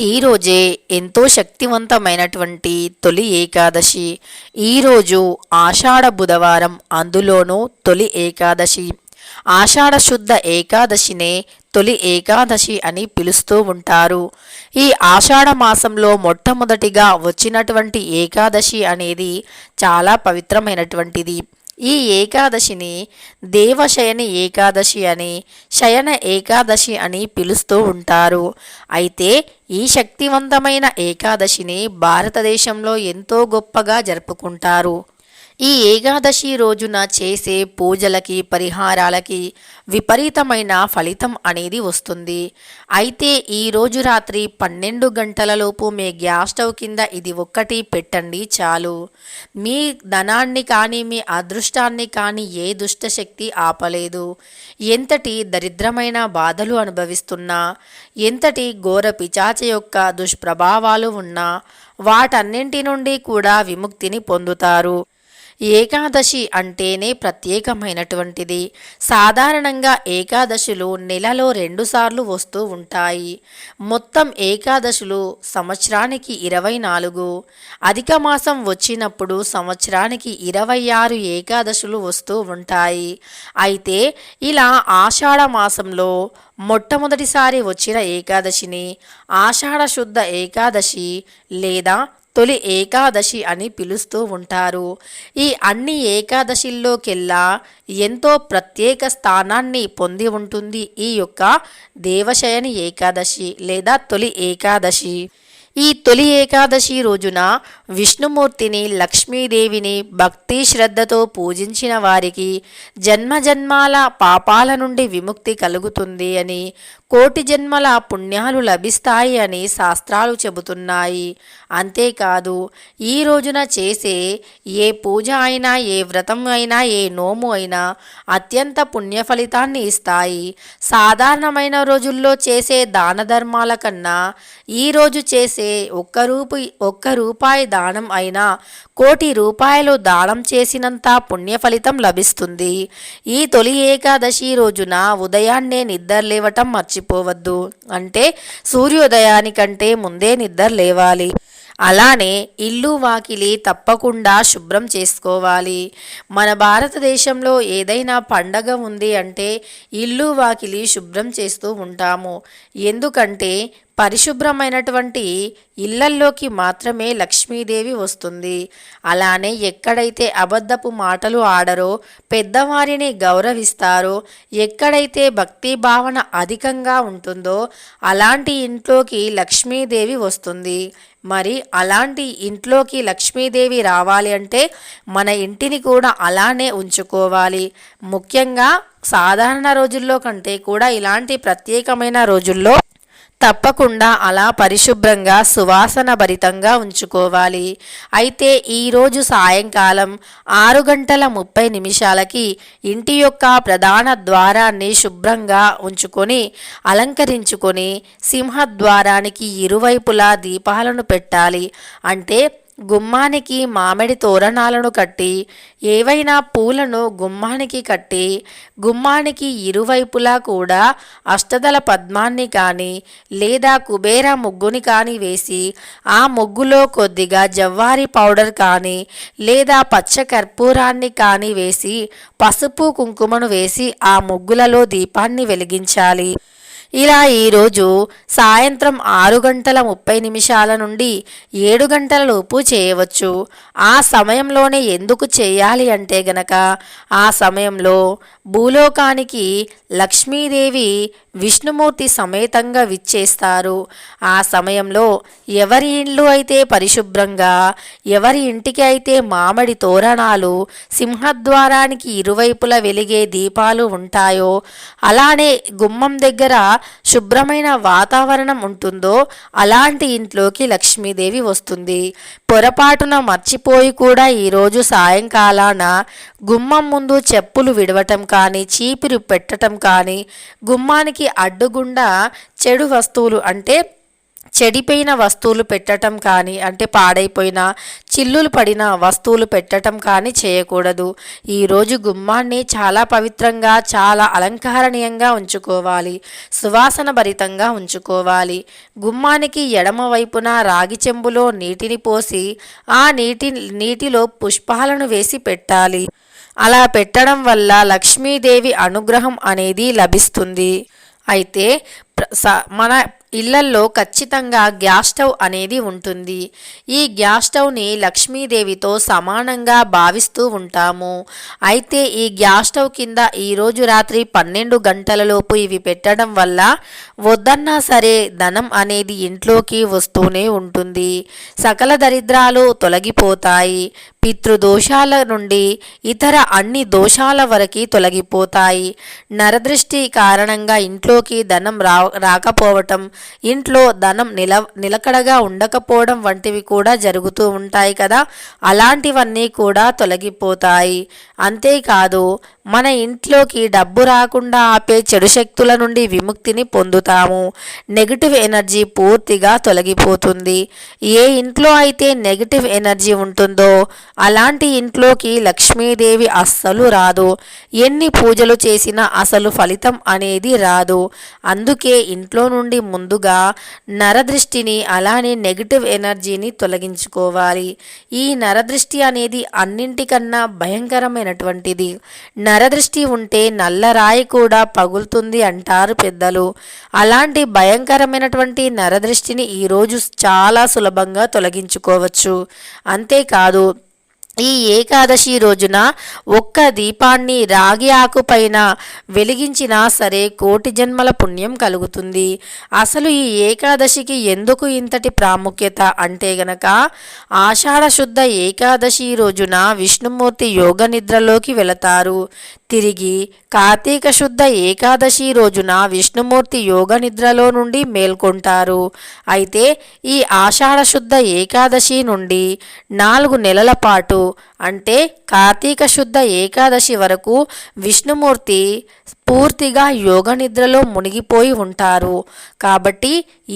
ఈరోజే ఎంతో శక్తివంతమైనటువంటి తొలి ఏకాదశి. ఈరోజు ఆషాఢ బుధవారం అందులోనూ తొలి ఏకాదశి. ఆషాఢ శుద్ధ ఏకాదశినే తొలి ఏకాదశి అని పిలుస్తూ ఉంటారు. ఈ ఆషాఢ మాసంలో మొట్టమొదటిగా వచ్చినటువంటి ఏకాదశి అనేది చాలా పవిత్రమైనటువంటిది. ఈ ఏకాదశిని దేవశయని ఏకాదశి అని శయన ఏకాదశి అని పిలుస్తూ ఉంటారు. అయితే ఈ శక్తివంతమైన ఏకాదశిని భారతదేశంలో ఎంతో గొప్పగా జరుపుకుంటారు. ఈ ఏకాదశి రోజున చేసే పూజలకి పరిహారాలకి విపరీతమైన ఫలితం అనేది వస్తుంది. అయితే ఈ రోజు రాత్రి పన్నెండు గంటలలోపు మీ గ్యాస్ స్టవ్ కింద ఇది ఒక్కటి పెట్టండి చాలు. మీ ధనాన్ని కానీ మీ అదృష్టాన్ని కానీ ఏ దుష్టశక్తి ఆపలేదు. ఎంతటి దరిద్రమైన బాధలు అనుభవిస్తున్నా ఎంతటి ఘోర పిచాచ యొక్క దుష్ప్రభావాలు ఉన్నా వాటన్నింటి నుండి కూడా విముక్తిని పొందుతారు. ఏకాదశి అంటేనే ప్రత్యేకమైనటువంటిది. సాధారణంగా ఏకాదశులు నెలలో రెండుసార్లు వస్తూ ఉంటాయి. మొత్తం ఏకాదశులు సంవత్సరానికి ఇరవై నాలుగు. అధిక మాసం వచ్చినప్పుడు సంవత్సరానికి ఇరవై ఆరు ఏకాదశులు వస్తూ ఉంటాయి. అయితే ఇలా ఆషాఢ మాసంలో మొట్టమొదటిసారి వచ్చిన ఏకాదశిని ఆషాఢ శుద్ధ ఏకాదశి లేదా తొలి ఏకాదశి అని పిలుస్తూ ఉంటారు. ఈ అన్ని ఏకాదశిల్లోకెల్లా ఎంతో ప్రత్యేక స్థానాన్ని పొంది ఉంటుంది ఈ యొక్క దేవశయని ఏకాదశి లేదా తొలి ఏకాదశి. ఈ తొలి ఏకాదశి రోజున విష్ణుమూర్తిని లక్ష్మీదేవిని భక్తి శ్రద్ధతో పూజించిన వారికి జన్మజన్మాల పాపాల నుండి విముక్తి కలుగుతుంది అని కోటి జన్మల పుణ్యాలు లభిస్తాయి అని శాస్త్రాలు చెబుతున్నాయి. అంతేకాదు ఈ రోజున చేసే ఏ పూజ అయినా ఏ వ్రతం అయినా ఏ నోము అయినా అత్యంత పుణ్య ఫలితాన్ని ఇస్తాయి. సాధారణమైన రోజుల్లో చేసే దాన ధర్మాల కన్నా ఈరోజు చేసే చేసే ఒక్క రూపు ఒక్క రూపాయి దానం అయినా కోటి రూపాయలు దానం చేసినంత పుణ్య ఫలితం లభిస్తుంది. ఈ తొలి ఏకాదశి రోజున ఉదయాన్నే నిద్ర లేవటం మర్చిపోవద్దు. అంటే సూర్యోదయానికంటే ముందే నిద్ర లేవాలి. అలానే ఇల్లు వాకిలి తప్పకుండా శుభ్రం చేసుకోవాలి. మన భారతదేశంలో ఏదైనా పండగ ఉంది అంటే ఇల్లు వాకిలి శుభ్రం చేస్తూ ఉంటాము. ఎందుకంటే పరిశుభ్రమైనటువంటి ఇళ్ళల్లోకి మాత్రమే లక్ష్మీదేవి వస్తుంది. అలానే ఎక్కడైతే అబద్ధపు మాటలు ఆడరో పెద్దవారిని గౌరవిస్తారో ఎక్కడైతే భక్తి భావన అధికంగా ఉంటుందో అలాంటి ఇంట్లోకి లక్ష్మీదేవి వస్తుంది. మరి అలాంటి ఇంట్లోకి లక్ష్మీదేవి రావాలి అంటే మన ఇంటిని కూడా అలానే ఉంచుకోవాలి. ముఖ్యంగా సాధారణ రోజుల్లో కంటే కూడా ఇలాంటి ప్రత్యేకమైన రోజుల్లో తప్పకుండా అలా పరిశుభ్రంగా సువాసన భరితంగా ఉంచుకోవాలి. అయితే ఈరోజు సాయంకాలం ఆరు గంటల ముప్పై నిమిషాలకి ఇంటి యొక్క ప్రధాన ద్వారాన్ని శుభ్రంగా ఉంచుకొని అలంకరించుకొని సింహద్వారానికి ఇరువైపులా దీపాలను పెట్టాలి. అంటే గుమ్మానికి మామిడి తోరణాలను కట్టి ఏవైనా పూలను గుమ్మానికి కట్టి గుమ్మానికి ఇరువైపులా కూడా అష్టదల పద్మాన్ని కానీ లేదా కుబేర ముగ్గుని కానీ వేసి ఆ ముగ్గులో కొద్దిగా జవ్వారి పౌడర్ కానీ లేదా పచ్చ కర్పూరాన్ని కానీ వేసి పసుపు కుంకుమను వేసి ఆ ముగ్గులలో దీపాన్ని వెలిగించాలి. ఇలా ఈరోజు సాయంత్రం ఆరు గంటల ముప్పై నిమిషాల నుండి ఏడు గంటల లోపు చేయవచ్చు. ఆ సమయంలోనే ఎందుకు చేయాలి అంటే గనక ఆ సమయంలో భూలోకానికి లక్ష్మీదేవి విష్ణుమూర్తి సమేతంగా విచ్చేస్తారు. ఆ సమయంలో ఎవరి ఇండ్లు అయితే పరిశుభ్రంగా ఎవరి ఇంటికి అయితే మామిడి తోరణాలు సింహద్వారానికి ఇరువైపులా వెలిగే దీపాలు ఉంటాయో అలానే గుమ్మం దగ్గర శుభ్రమైన వాతావరణం ఉంటుందో అలాంటి ఇంట్లోకి లక్ష్మీదేవి వస్తుంది. పొరపాటున మర్చిపోయి కూడా ఈరోజు సాయంకాలాన గుమ్మం ముందు చెప్పులు విడవటం కానీ చీపిరి పెట్టటం కానీ గుమ్మానికి అడ్డుగుండా చెడు వస్తువులు అంటే చెడిపోయిన వస్తువులు పెట్టటం కానీ అంటే పాడైపోయిన చిల్లులు పడిన వస్తువులు పెట్టటం కానీ చేయకూడదు. ఈరోజు గుమ్మాన్ని చాలా పవిత్రంగా చాలా అలంకరణీయంగా ఉంచుకోవాలి. సువాసన భరితంగా ఉంచుకోవాలి. గుమ్మానికి ఎడమ వైపున రాగి చెంబులో నీటిని పోసి ఆ నీటి నీటిలో పుష్పాలను వేసి పెట్టాలి. అలా పెట్టడం వల్ల లక్ష్మీదేవి అనుగ్రహం అనేది లభిస్తుంది. అయితే మన ఇళ్ళల్లో ఖచ్చితంగా గ్యాస్ స్టవ్ అనేది ఉంటుంది. ఈ గ్యాస్ స్టవ్ని లక్ష్మీదేవితో సమానంగా భావిస్తూ ఉంటాము. అయితే ఈ గ్యాస్ స్టవ్ కింద ఈరోజు రాత్రి పన్నెండు గంటలలోపు ఇవి పెట్టడం వల్ల వద్దన్నా సరే ధనం అనేది ఇంట్లోకి వస్తూనే ఉంటుంది. సకల దరిద్రాలు తొలగిపోతాయి. పితృదోషాల నుండి ఇతర అన్ని దోషాల వరకు తొలగిపోతాయి. నరదృష్టి కారణంగా ఇంట్లోకి ధనం రా రాకపోవటం ఇంట్లో ధనం నిల నిలకడగా ఉండకపోవడం వంటివి కూడా జరుగుతూ ఉంటాయి కదా. అలాంటివన్నీ కూడా తొలగిపోతాయి. అంతేకాదు మన ఇంట్లోకి డబ్బు రాకుండా ఆపే చెడు శక్తుల నుండి విముక్తిని పొందుతాము. నెగిటివ్ ఎనర్జీ పూర్తిగా తొలగిపోతుంది. ఏ ఇంట్లో అయితే నెగిటివ్ ఎనర్జీ ఉంటుందో అలాంటి ఇంట్లోకి లక్ష్మీదేవి అస్సలు రాదు. ఎన్ని పూజలు చేసినా అసలు ఫలితం అనేది రాదు. అందుకే ఇంట్లో నుండి ముందుగా నరదృష్టిని అలానే నెగిటివ్ ఎనర్జీని తొలగించుకోవాలి. ఈ నరదృష్టి అనేది అన్నింటికన్నా భయంకరమైనటువంటిది. నరదృష్టి ఉంటే నల్లరాయి కూడా పగులుతుంది అంటారు పెద్దలు. అలాంటి భయంకరమైనటువంటి నరదృష్టిని ఈరోజు చాలా సులభంగా తొలగించుకోవచ్చు. అంతేకాదు ఈ ఏకాదశి రోజున ఒక్క దీపాన్ని రాగి ఆకుపైన వెలిగించినా సరే కోటి జన్మల పుణ్యం కలుగుతుంది. అసలు ఈ ఏకాదశికి ఎందుకు ఇంతటి ప్రాముఖ్యత అంటే గనక ఆషాఢశుద్ధ ఏకాదశి రోజున విష్ణుమూర్తి యోగ నిద్రలోకి వెళతారు. తిరిగి కార్తీక శుద్ధ ఏకాదశి రోజున విష్ణుమూర్తి యోగ నిద్రలో నుండి మేల్కొంటారు. అయితే ఈ ఆషాఢ శుద్ధ ఏకాదశి నుండి నాలుగు నెలల పాటు అంటే కార్తీక శుద్ధ ఏకాదశి వరకు విష్ణుమూర్తి పూర్తిగా యోగ నిద్రలో మునిగిపోయి ఉంటారు. కాబట్టి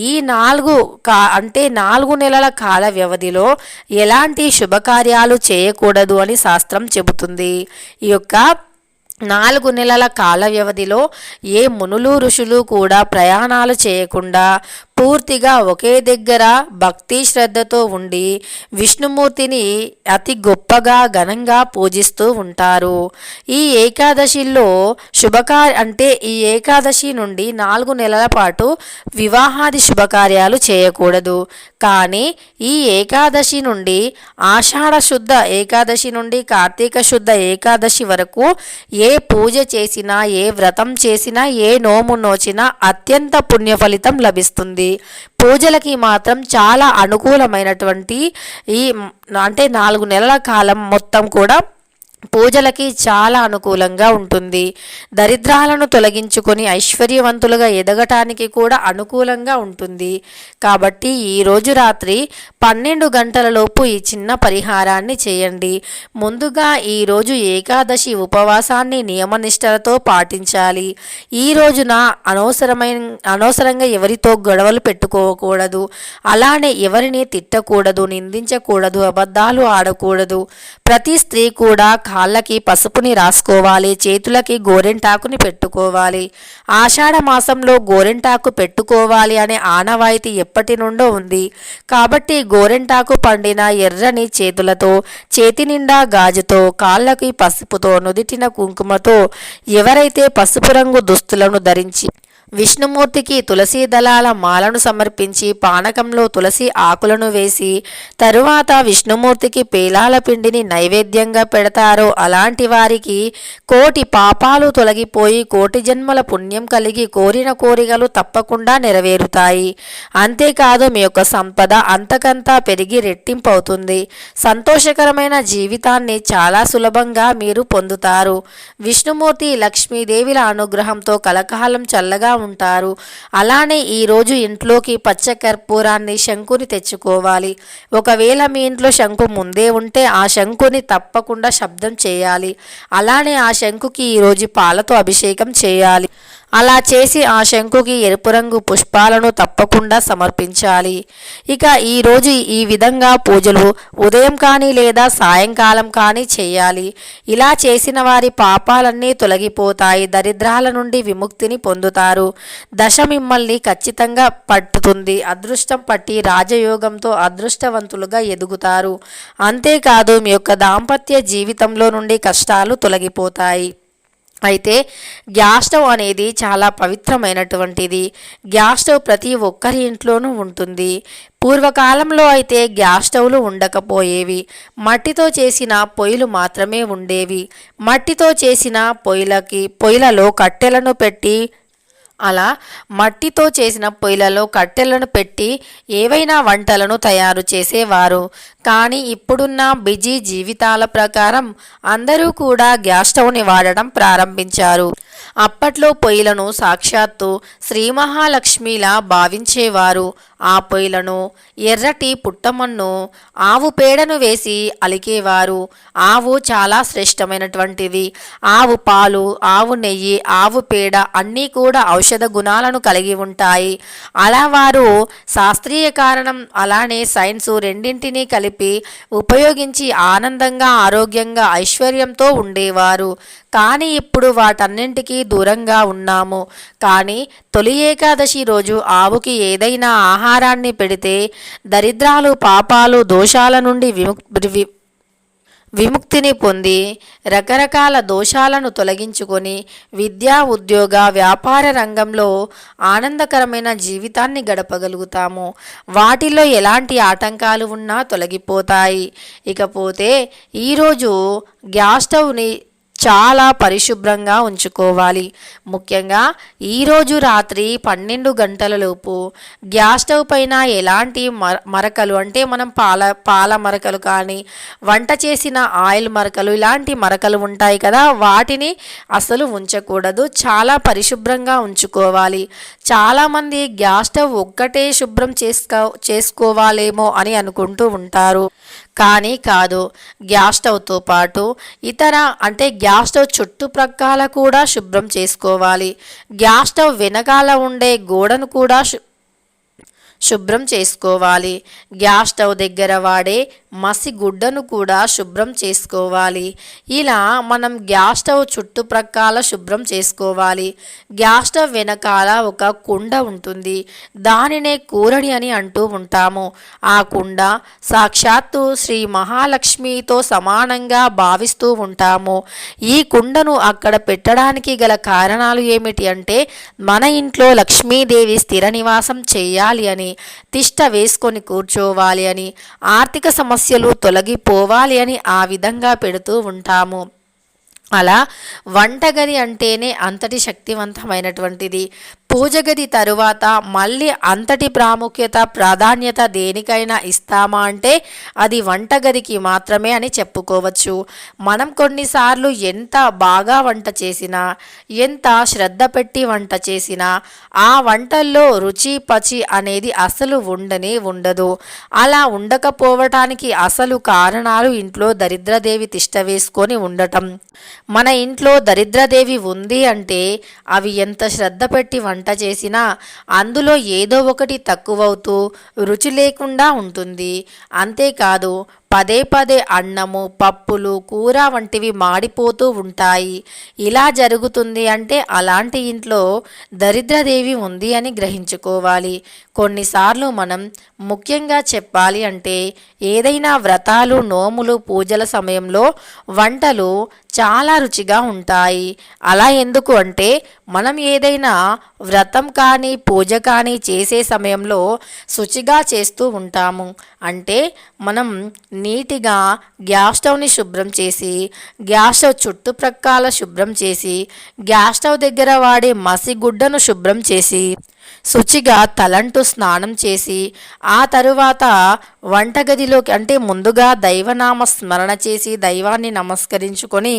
ఈ నాలుగు కా అంటే నాలుగు నెలల కాల వ్యవధిలో ఎలాంటి శుభకార్యాలు చేయకూడదు అని శాస్త్రం చెబుతుంది. ఈ యొక్క నాలుగు నెలల కాల వ్యవధిలో ఏ మునులు ఋషులు కూడా ప్రయాణాలు చేయకుండా పూర్తిగా ఒకే దగ్గర భక్తి శ్రద్ధతో ఉండి విష్ణుమూర్తిని అతి గొప్పగా ఘనంగా పూజిస్తూ ఉంటారు. ఈ ఏకాదశిలో శుభకార్య అంటే ఈ ఏకాదశి నుండి నాలుగు నెలల పాటు వివాహాది శుభకార్యాలు చేయకూడదు. కానీ ఈ ఏకాదశి నుండి ఆషాఢ శుద్ధ ఏకాదశి నుండి కార్తీక శుద్ధ ఏకాదశి వరకు ఏ పూజ చేసినా ఏ వ్రతం చేసినా ఏ నోము నోచినా అత్యంత పుణ్య ఫలితం లభిస్తుంది. పూజలకి మాత్రం చాలా అనుకూలమైనటువంటి ఈ అంటే నాలుగు నెలల కాలం మొత్తం కూడా పూజలకి చాలా అనుకూలంగా ఉంటుంది. దరిద్రాలను తొలగించుకొని ఐశ్వర్యవంతులుగా ఎదగటానికి కూడా అనుకూలంగా ఉంటుంది. కాబట్టి ఈ రోజు రాత్రి పన్నెండు గంటలలోపు ఈ చిన్న పరిహారాన్ని చేయండి. ముందుగా ఈరోజు ఏకాదశి ఉపవాసాన్ని నియమనిష్టలతో పాటించాలి. ఈ రోజున అనవసరమైన అనవసరంగా ఎవరితో గొడవలు పెట్టుకోకూడదు. అలానే ఎవరిని తిట్టకూడదు నిందించకూడదు అబద్ధాలు ఆడకూడదు. ప్రతి స్త్రీ కూడా కాళ్ళకి పసుపుని రాసుకోవాలి చేతులకి గోరెంటాకుని పెట్టుకోవాలి. ఆషాఢ మాసంలో గోరెంటాకు పెట్టుకోవాలి అనే ఆనవాయితీ ఎప్పటి నుండో ఉంది. కాబట్టి గోరెంటాకు పండిన ఎర్రని చేతులతో చేతి నిండా గాజుతో కాళ్ళకి పసుపుతో నుదిటిన కుంకుమతో ఎవరైతే పసుపు రంగు దుస్తులను ధరించి విష్ణుమూర్తికి తులసి దళాల మాలను సమర్పించి పానకంలో తులసి ఆకులను వేసి తరువాత విష్ణుమూర్తికి పేలాల పిండిని నైవేద్యంగా పెడతారో అలాంటి వారికి కోటి పాపాలు తొలగిపోయి కోటి జన్మల పుణ్యం కలిగి కోరిన కోరికలు తప్పకుండా నెరవేరుతాయి. అంతేకాదు మీ యొక్క సంపద అంతకంతా పెరిగి రెట్టింపవుతుంది. సంతోషకరమైన జీవితాన్ని చాలా సులభంగా మీరు పొందుతారు. విష్ణుమూర్తి లక్ష్మీదేవిల అనుగ్రహంతో కలకాలం చల్లగా ఉంటారు. అలానే ఈరోజు ఇంట్లోకి పచ్చ కర్పూరాన్ని శంకుని తెచ్చుకోవాలి. ఒకవేళ మీ ఇంట్లో శంకు ముందే ఉంటే ఆ శంకుని తప్పకుండా శబ్దం చేయాలి. అలానే ఆ శంకుకి ఈరోజు పాలతో అభిషేకం చేయాలి. అలా చేసి ఆ శంకుకి ఎరుపు రంగు పుష్పాలను తప్పకుండా సమర్పించాలి. ఇక ఈరోజు ఈ విధంగా పూజలు ఉదయం కానీ లేదా సాయంకాలం కానీ చేయాలి. ఇలా చేసిన వారి పాపాలన్నీ తొలగిపోతాయి. దరిద్రాల నుండి విముక్తిని పొందుతారు. దశ మిమ్మల్ని ఖచ్చితంగా పట్టుతుంది. అదృష్టం పట్టి రాజయోగంతో అదృష్టవంతులుగా ఎదుగుతారు. అంతేకాదు మీ యొక్క దాంపత్య జీవితంలో నుండి కష్టాలు తొలగిపోతాయి. అయితే గ్యాస్ స్టవ్ అనేది చాలా పవిత్రమైనటువంటిది. గ్యాస్ స్టవ్ ప్రతి ఒక్కరి ఇంట్లోనూ ఉంటుంది. పూర్వకాలంలో అయితే గ్యాస్ స్టవ్లు ఉండకపోయేవి. మట్టితో చేసిన పొయ్యిలు మాత్రమే ఉండేవి. మట్టితో చేసిన పొయ్యిలకి పొయ్యిలలో కట్టెలను పెట్టి అలా మట్టితో చేసిన పొయ్యిలలో కట్టెలను పెట్టి ఏవైనా వంటలను తయారు చేసేవారు. కానీ ఇప్పుడున్న బిజీ జీవితాల ప్రకారం అందరూ కూడా గ్యాస్ స్టవ్ని వాడడం ప్రారంభించారు. అప్పట్లో పొయ్యిలను సాక్షాత్తు శ్రీ మహాలక్ష్మిలా భావించేవారు. ఆ పొయ్యిలను ఎర్రటి పుట్టమన్ను ఆవు పేడను వేసి అలికేవారు. ఆవు చాలా శ్రేష్టమైనటువంటిది. ఆవు పాలు ఆవు నెయ్యి ఆవు పేడ అన్నీ కూడా ఔషధ గుణాలను కలిగి ఉంటాయి. అలా వారు శాస్త్రీయ కారణం అలానే సైన్స్ రెండింటినీ కలిపి ఉపయోగించి ఆనందంగా ఆరోగ్యంగా ఐశ్వర్యంతో ఉండేవారు. కానీ ఇప్పుడు వాటన్నింటికీ దూరంగా ఉన్నాము. కానీ తొలి ఏకాదశి రోజు ఆవుకి ఏదైనా ఆహారాన్ని పెడితే దరిద్రాలు పాపాలు దోషాల నుండి విముక్ వి- విముక్తిని పొంది రకరకాల దోషాలను తొలగించుకొని విద్యా ఉద్యోగ వ్యాపార రంగంలో ఆనందకరమైన జీవితాన్ని గడపగలుగుతాము. వాటిలో ఎలాంటి ఆటంకాలు ఉన్నా తొలగిపోతాయి. ఇకపోతే ఈరోజు గ్యాస్ స్టవ్ని చాలా పరిశుభ్రంగా ఉంచుకోవాలి. ముఖ్యంగా ఈరోజు రాత్రి పన్నెండు గంటలలోపు గ్యాస్ స్టవ్ పైన ఎలాంటి మర మరకలు అంటే మనం పాల పాల మరకలు కానీ వంట చేసిన ఆయిల్ మరకలు ఇలాంటి మరకలు ఉంటాయి కదా వాటిని అసలు ఉంచకూడదు. చాలా పరిశుభ్రంగా ఉంచుకోవాలి. చాలామంది గ్యాస్ స్టవ్ ఒక్కటే శుభ్రం చేసుకో చేసుకోవాలేమో అని అనుకుంటూ ఉంటారు. కానీ కాదు గ్యాస్ స్టవ్తో పాటు ఇతర అంటే గ్యాస్ స్టవ్ చుట్టుప్రక్కల కూడా శుభ్రం చేసుకోవాలి. గ్యాస్ స్టవ్ వెనకాల ఉండే గోడను కూడా శుభ్రం చేసుకోవాలి. గ్యాస్ స్టవ్ దగ్గర వాడే మసి గుడ్డను కూడా శుభ్రం చేసుకోవాలి. ఇలా మనం గ్యాస్ స్టవ్ చుట్టుప్రక్కల శుభ్రం చేసుకోవాలి. గ్యాస్ స్టవ్ వెనకాల ఒక కుండ ఉంటుంది. దానినే కూరడి అని అంటూ ఉంటాము. ఆ కుండ సాక్షాత్తు శ్రీ మహాలక్ష్మితో సమానంగా భావిస్తూ ఉంటాము. ఈ కుండను అక్కడ పెట్టడానికి గల కారణాలు ఏమిటి అంటే మన ఇంట్లో లక్ష్మీదేవి స్థిర నివాసం చేయాలి అని. తిష్ట వేసుకొని కూర్చోవాలి అని ఆర్థిక సమస్యలు తొలగిపోవాలి అని ఆ విధంగా పెడుతూ ఉంటాము. అలా వంటగది అంటేనే అంతటి శక్తివంతమైనటువంటిది. పూజ గది తరువాత మళ్ళీ అంతటి ప్రాముఖ్యత ప్రాధాన్యత దేనికైనా ఇస్తామా అంటే అది వంటగదికి మాత్రమే అని చెప్పుకోవచ్చు. మనం కొన్నిసార్లు ఎంత బాగా వంట చేసినా ఎంత శ్రద్ధ పెట్టి వంట చేసినా ఆ వంటల్లో రుచి పచి అనేది అసలు ఉండనే ఉండదు. అలా ఉండకపోవటానికి అసలు కారణాలు ఇంట్లో దరిద్రదేవి తిష్ట వేసుకొని ఉండటం. మన ఇంట్లో దరిద్రదేవి ఉంది అంటే అవి ఎంత శ్రద్ధ పెట్టి వంట వంట చేసినా అందులో ఏదో ఒకటి తక్కువవుతూ రుచి లేకుండా ఉంటుంది. అంతేకాదు పదే పదే అన్నము పప్పులు కూర వంటివి మాడిపోతూ ఉంటాయి. ఇలా జరుగుతుంది అంటే అలాంటి ఇంట్లో దరిద్రదేవి ఉంది అని గ్రహించుకోవాలి. కొన్నిసార్లు మనం ముఖ్యంగా చెప్పాలి అంటే ఏదైనా వ్రతాలు నోములు పూజల సమయంలో వంటలు చాలా రుచిగా ఉంటాయి. అలా ఎందుకు అంటే మనం ఏదైనా వ్రతం కానీ పూజ కానీ చేసే సమయంలో శుచిగా చేస్తూ ఉంటాము. అంటే మనం నీటిగా గ్యాస్ స్టవ్ని శుభ్రం చేసి గ్యాస్ స్టవ్ చుట్టుప్రక్కల శుభ్రం చేసి గ్యాస్ స్టవ్ దగ్గర వాడే మసిగుడ్డను శుభ్రం చేసి శుచిగా తలంటూ స్నానం చేసి ఆ తరువాత వంటగదిలోకి అంటే ముందుగా దైవనామ స్మరణ చేసి దైవాన్ని నమస్కరించుకొని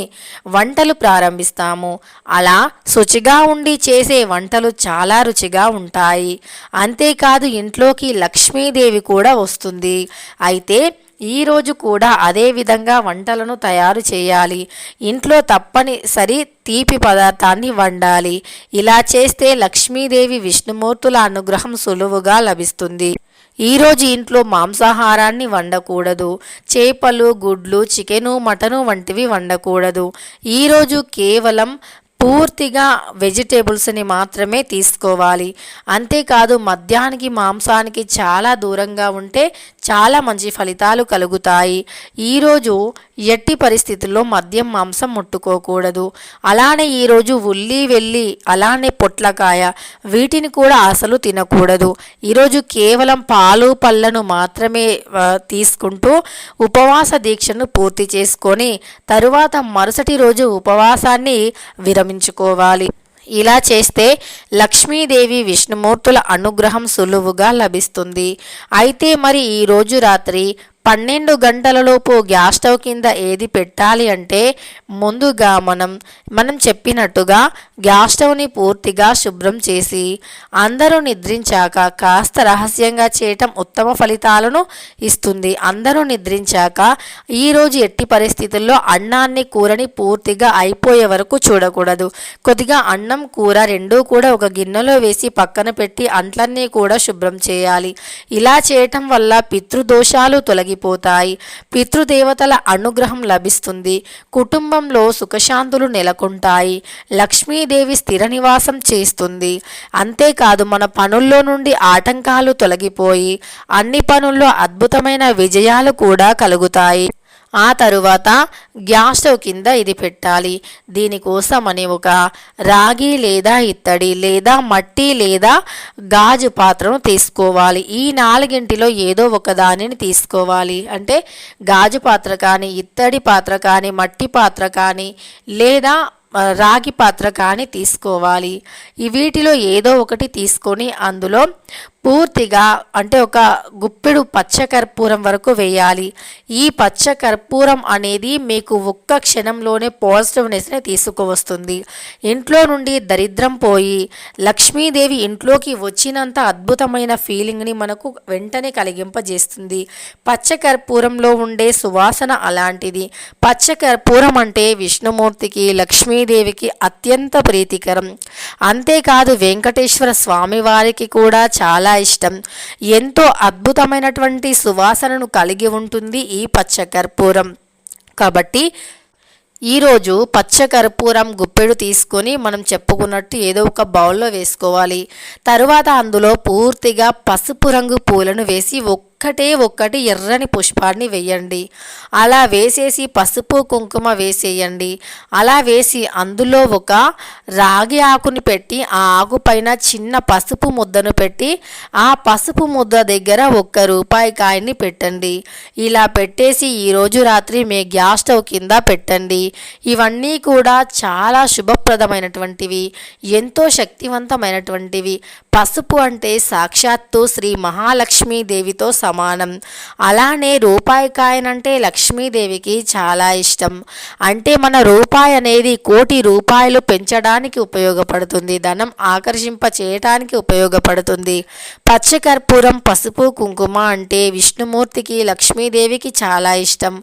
వంటలు ప్రారంభిస్తాము. అలా శుచిగా ఉండి చేసే వంటలు చాలా రుచిగా ఉంటాయి. అంతేకాదు ఇంట్లోకి లక్ష్మీదేవి కూడా వస్తుంది. అయితే ఈరోజు కూడా అదే విధంగా వంటలను తయారు చేయాలి. ఇంట్లో తప్పనిసరి తీపి పదార్థాన్ని వండాలి. ఇలా చేస్తే లక్ష్మీదేవి విష్ణుమూర్తుల అనుగ్రహం సులువుగా లభిస్తుంది. ఈరోజు ఇంట్లో మాంసాహారాన్ని వండకూడదు. చేపలు గుడ్లు చికెను మటను వంటివి వండకూడదు. ఈరోజు కేవలం పూర్తిగా వెజిటేబుల్స్ని మాత్రమే తీసుకోవాలి. అంతేకాదు మద్యానికి మాంసానికి చాలా దూరంగా ఉంటే చాలా మంచి ఫలితాలు కలుగుతాయి. ఈరోజు ఎట్టి పరిస్థితుల్లో మద్యం మాంసం ముట్టుకోకూడదు. అలానే ఈరోజు ఉల్లి వెళ్ళి అలానే పొట్లకాయ వీటిని కూడా అసలు తినకూడదు. ఈరోజు కేవలం పాలు పళ్ళను మాత్రమే తీసుకుంటూ ఉపవాస దీక్షను పూర్తి చేసుకొని తరువాత మరుసటి రోజు ఉపవాసాన్ని విరమించుకోవాలి. ఇలా చేస్తే లక్ష్మీదేవి విష్ణుమూర్తుల అనుగ్రహం సులువుగా లభిస్తుంది. అయితే మరి ఈరోజు రాత్రి పన్నెండు గంటలలోపు గ్యాస్ స్టవ్ కింద ఏది పెట్టాలి అంటే ముందుగా మనం మనం చెప్పినట్టుగా గ్యాస్ స్టవ్ని పూర్తిగా శుభ్రం చేసి అందరూ నిద్రించాక కాస్త రహస్యంగా చేయటం ఉత్తమ ఫలితాలను ఇస్తుంది. అందరూ నిద్రించాక ఈరోజు ఎట్టి పరిస్థితుల్లో అన్నాన్ని కూరని పూర్తిగా అయిపోయే వరకు చూడకూడదు. కొద్దిగా అన్నం కూర రెండూ కూడా ఒక గిన్నెలో వేసి పక్కన పెట్టి అంట్లన్నీ కూడా శుభ్రం చేయాలి. ఇలా చేయటం వల్ల పితృదోషాలు తొలగిపోతాయి పితృదేవతల అనుగ్రహం లభిస్తుంది. కుటుంబంలో సుఖశాంతులు నెలకొంటాయి. లక్ష్మీదేవి స్థిర నివాసం చేస్తుంది. అంతేకాదు మన పనుల్లో నుండి ఆటంకాలు తొలగిపోయి అన్ని పనుల్లో అద్భుతమైన విజయాలు కూడా కలుగుతాయి. ఆ తరువాత గ్యాస్ స్టవ్ కింద ఇది పెట్టాలి. దీనికోసమని ఒక రాగి లేదా ఇత్తడి లేదా మట్టి లేదా గాజు పాత్రను తీసుకోవాలి. ఈ నాలుగింటిలో ఏదో ఒక దానిని తీసుకోవాలి. అంటే గాజు పాత్ర కానీ ఇత్తడి పాత్ర కానీ మట్టి పాత్ర కానీ లేదా రాగి పాత్ర కానీ తీసుకోవాలి. ఈ వీటిలో ఏదో ఒకటి తీసుకొని అందులో పూర్తిగా అంటే ఒక గుప్పెడు పచ్చ కర్పూరం వరకు వేయాలి. ఈ పచ్చ కర్పూరం అనేది మీకు ఒక్క క్షణంలోనే పాజిటివ్నెస్ని తీసుకువస్తుంది. ఇంట్లో నుండి దరిద్రం పోయి లక్ష్మీదేవి ఇంట్లోకి వచ్చినంత అద్భుతమైన ఫీలింగ్ని మనకు వెంటనే కలిగింపజేస్తుంది. పచ్చ కర్పూరంలో ఉండే సువాసన అలాంటిది. పచ్చ కర్పూరం అంటే విష్ణుమూర్తికి లక్ష్మీదేవికి అత్యంత ప్రీతికరం. అంతేకాదు వెంకటేశ్వర స్వామి వారికి కూడా చాలా ఇష్టం. ఎంతో అద్భుతమైనటువంటి సువాసనను కలిగి ఉంటుంది ఈ పచ్చ కర్పూరం కాబట్టి ఈరోజు పచ్చ కర్పూరం గుప్పెడు తీసుకొని మనం చెప్పుకున్నట్టు ఏదో ఒక బౌల్లో వేసుకోవాలి. తరువాత అందులో పూర్తిగా పసుపు రంగు పూలను వేసి ఒక్కటే ఒక్కటి ఎర్రని పుష్పాన్ని వేయండి. అలా వేసేసి పసుపు కుంకుమ వేసేయండి. అలా వేసి అందులో ఒక రాగి ఆకుని పెట్టి ఆ ఆకు పైన చిన్న పసుపు ముద్దను పెట్టి ఆ పసుపు ముద్ద దగ్గర ఒక్క రూపాయి కాయని పెట్టండి. ఇలా పెట్టేసి ఈరోజు రాత్రి మీ గ్యాస్ స్టవ్ కింద పెట్టండి. ఇవన్నీ కూడా చాలా శుభప్రదమైనటువంటివి ఎంతో శక్తివంతమైనటువంటివి. పసుపు అంటే సాక్షాత్తు శ్రీ మహాలక్ష్మీదేవితో సమానం అలానే రూపాయి కాయనంటే లక్ష్మీదేవికి చాలా ఇష్టం. అంటే మన రూపాయి అనేది కోటి రూపాయలు పెంచడానికి ఉపయోగపడుతుంది. ధనం ఆకర్షింప చేయటానికి ఉపయోగపడుతుంది. పచ్చకర్పూరం పసుపు కుంకుమ అంటే విష్ణుమూర్తికి లక్ష్మీదేవికి చాలా ఇష్టం.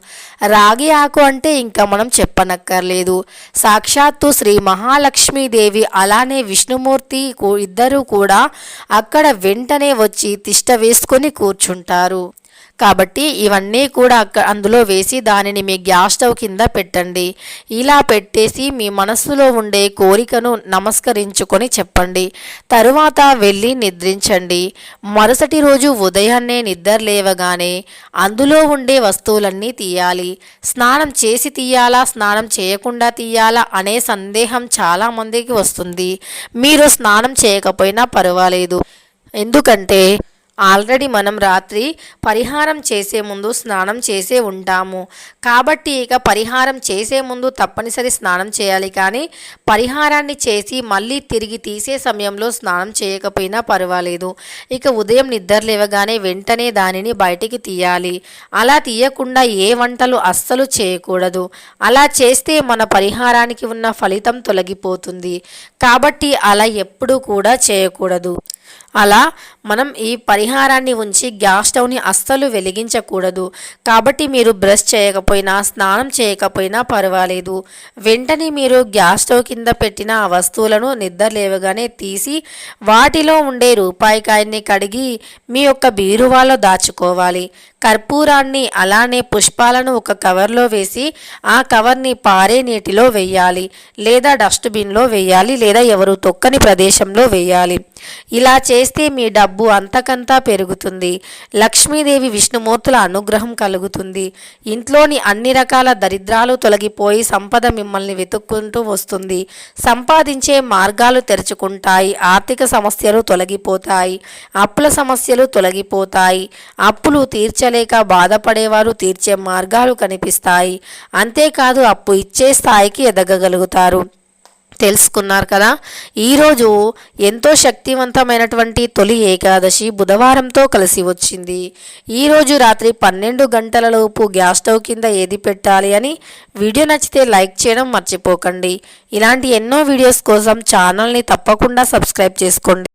రాగి ఆకు అంటే ఇంకా మనం చెప్పనక్కర్లేదు. సాక్షాత్తు శ్రీ మహాలక్ష్మీదేవి అలానే విష్ణుమూర్తి ఇద్దరూ కూడా అక్కడ వెంటనే వచ్చి తిష్ట వేసుకొని కూర్చుంటారు. కాబట్టి ఇవన్నీ కూడా అక్క అందులో వేసి దానిని మీ గ్యాస్ స్టవ్ కింద పెట్టండి. ఇలా పెట్టేసి మీ మనస్సులో ఉండే కోరికను నమస్కరించుకొని చెప్పండి. తరువాత వెళ్ళి నిద్రించండి. మరుసటి రోజు ఉదయాన్నే నిద్ర లేవగానే అందులో ఉండే వస్తువులన్నీ తీయాలి. స్నానం చేసి తీయాలా స్నానం చేయకుండా తీయాలా అనే సందేహం చాలా మందికి వస్తుంది. మీరు స్నానం చేయకపోయినా పర్వాలేదు. ఎందుకంటే ఆల్రెడీ మనం రాత్రి పరిహారం చేసే ముందు స్నానం చేసే ఉంటాము. కాబట్టి ఇక పరిహారం చేసే ముందు తప్పనిసరి స్నానం చేయాలి. కానీ పరిహారాన్ని చేసి మళ్ళీ తిరిగి తీసే సమయంలో స్నానం చేయకపోయినా పర్వాలేదు. ఇక ఉదయం నిద్ర లేవగానే వెంటనే దానిని బయటికి తీయాలి. అలా తీయకుండా ఏ వంటలు అస్సలు చేయకూడదు. అలా చేస్తే మన పరిహారానికి ఉన్న ఫలితం తొలగిపోతుంది. కాబట్టి అలా ఎప్పుడూ కూడా చేయకూడదు. అలా మనం ఈ పరిహారాన్ని ఉంచి గ్యాస్ స్టవ్ని అస్సలు వెలిగించకూడదు. కాబట్టి మీరు బ్రష్ చేయకపోయినా స్నానం చేయకపోయినా పర్వాలేదు. వెంటనే మీరు గ్యాస్ స్టవ్ కింద పెట్టిన ఆ వస్తువులను నిద్రలేవగానే తీసి వాటిలో ఉండే రూపాయి కాయన్ని కడిగి మీ యొక్క బీరువాలో దాచుకోవాలి. కర్పూరాన్ని అలానే పుష్పాలను ఒక కవర్లో వేసి ఆ కవర్ని పారే నీటిలో వేయాలి లేదా డస్ట్బిన్లో వేయాలి లేదా ఎవరు తొక్కని ప్రదేశంలో వేయాలి. ఇలా చేస్తే మీ డబ్బు అంతకంతా పెరుగుతుంది. లక్ష్మీదేవి విష్ణుమూర్తుల అనుగ్రహం కలుగుతుంది. ఇంట్లోని అన్ని రకాల దరిద్రాలు తొలగిపోయి సంపద మిమ్మల్ని వెతుక్కుంటూ వస్తుంది. సంపాదించే మార్గాలు తెరుచుకుంటాయి. ఆర్థిక సమస్యలు తొలగిపోతాయి. అప్పుల సమస్యలు తొలగిపోతాయి. అప్పులు తీర్చ తీర్చలేక బాధపడేవారు తీర్చే మార్గాలు కనిపిస్తాయి. అంతేకాదు అప్పు ఇచ్చే స్థాయికి ఎదగగలుగుతారు. తెలుసుకున్నారు కదా? ఈరోజు ఎంతో శక్తివంతమైనటువంటి తొలి ఏకాదశి బుధవారంతో కలిసి వచ్చింది. ఈరోజు రాత్రి పన్నెండు గంటలలోపు గ్యాస్ స్టవ్ కింద ఏది పెట్టాలి అని వీడియో నచ్చితే లైక్ చేయడం మర్చిపోకండి. ఇలాంటి ఎన్నో వీడియోస్ కోసం ఛానల్ని తప్పకుండా సబ్స్క్రైబ్ చేసుకోండి.